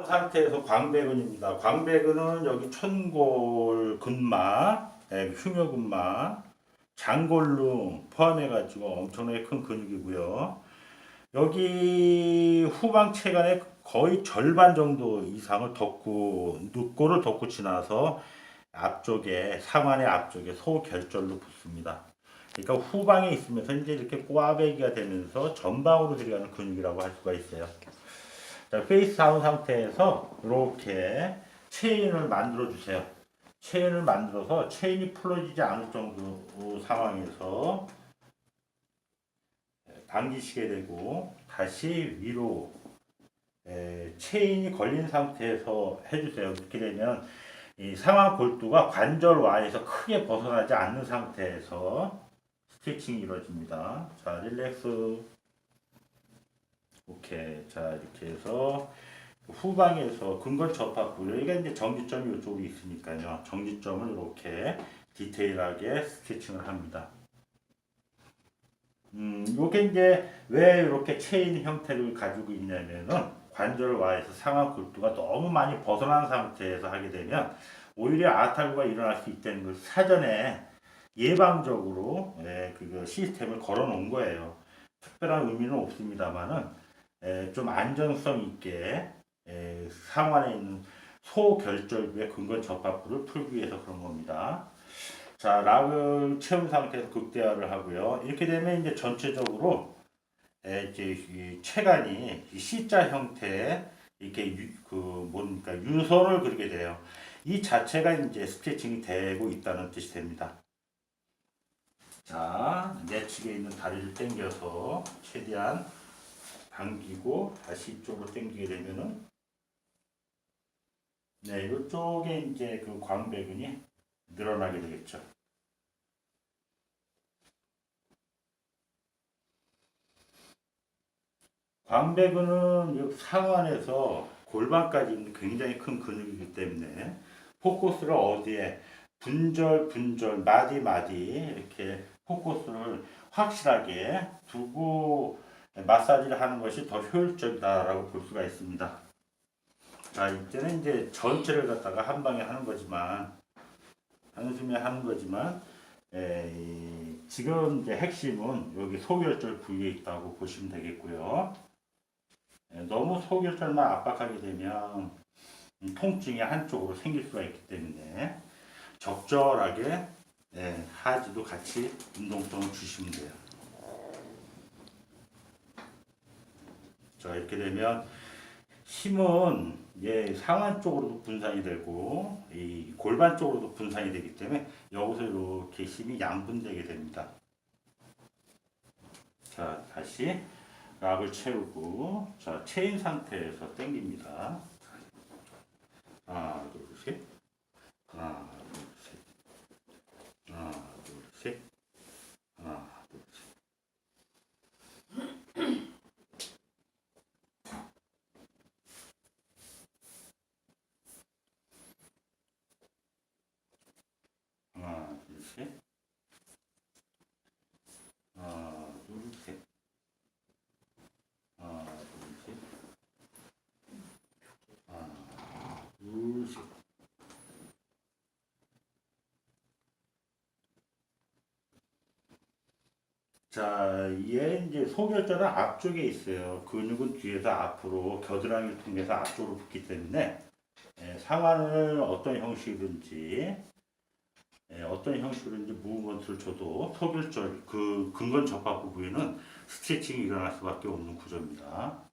상태에서 광배근입니다. 광배근은 여기 천골 근마, 예, 흉여 근마, 장골룸 포함해가지고 엄청나게 큰 근육이고요. 여기 후방 체간의 거의 절반 정도 이상을 덮고 눕고를 덮고 지나서 앞쪽에 상완의 앞쪽에 소결절로 붙습니다. 그러니까 후방에 있으면서 이제 이렇게 꽈배기가 되면서 전방으로 들어가는 근육이라고 할 수가 있어요. 자, 페이스 다운 상태에서 이렇게 체인을 만들어 주세요. 체인을 만들어서 체인이 풀어지지 않을 정도 상황에서 당기시게 되고 다시 위로 에, 체인이 걸린 상태에서 해주세요. 이렇게 되면 이 상하 골두가 관절 와에서 크게 벗어나지 않는 상태에서 스트레칭이 이루어집니다. 자, 릴렉스. 오케이. 자, 이렇게 해서 후방에서 근건 접합부 여기가 이제 정지점이 이쪽에 있으니까요. 정지점을 이렇게 디테일하게 스티칭을 합니다. 음, 요게 이제 왜 이렇게 체인 형태를 가지고 있냐면은 관절 와에서 상하 골두가 너무 많이 벗어난 상태에서 하게 되면 오히려 아탈구가 일어날 수 있다는 걸 사전에 예방적으로 예, 그 시스템을 걸어 놓은 거예요. 특별한 의미는 없습니다만은 예, 좀 안전성 있게 예, 상완에 있는 소결절부의 근건 접합부를 풀기 위해서 그런 겁니다. 자, 락을 채운 상태에서 극대화를 하고요. 이렇게 되면 이제 전체적으로 예, 이제 이 체간이 이 C자 형태의 이렇게 유, 그 뭡니까 유선을 그리게 돼요. 이 자체가 이제 스트레칭이 되고 있다는 뜻이 됩니다. 자, 내 측에 있는 다리를 당겨서 최대한 당기고 다시 이쪽으로 당기게 되면은 네, 이쪽에 이제 그 광배근이 늘어나게 되겠죠. 광배근은 이 상완에서 골반까지 굉장히 큰 근육이기 때문에 포커스를 어디에 분절 분절 마디 마디 이렇게 포커스를 확실하게 두고 마사지를 하는 것이 더 효율적이다라고 볼 수가 있습니다. 자 이때는 이제 전체를 갖다가 한 방에 하는 거지만 한숨에 하는 거지만 에, 이, 지금 이제 핵심은 여기 소결절 부위에 있다고 보시면 되겠고요. 에, 너무 소결절만 압박하게 되면 음, 통증이 한쪽으로 생길 수가 있기 때문에 적절하게 예, 하지도 같이 운동성을 주시면 돼요. 자 이렇게 되면 힘은 예, 상완 쪽으로도 분산이 되고 이 골반 쪽으로도 분산이 되기 때문에 여기서 이렇게 힘이 양분되게 됩니다. 자 다시 락을 채우고 자 체인 상태에서 당깁니다. 하나 둘 셋. 하나 둘 셋. 하나 둘 셋. 하나 둘 셋. 하나 둘 셋. 하나 둘 셋. 하나 둘 셋. 하나 둘 셋. 자, 얘 이제 소결절은 앞쪽에 있어요. 근육은 뒤에서 앞으로 겨드랑이를 통해서 앞쪽으로 붙기 때문에 예, 상완을 어떤 형식이든지 예, 어떤 형식으로든지 무브먼트를 줘도 소결절 그 근건 접합부 부위는 스트레칭이 일어날 수밖에 없는 구조입니다.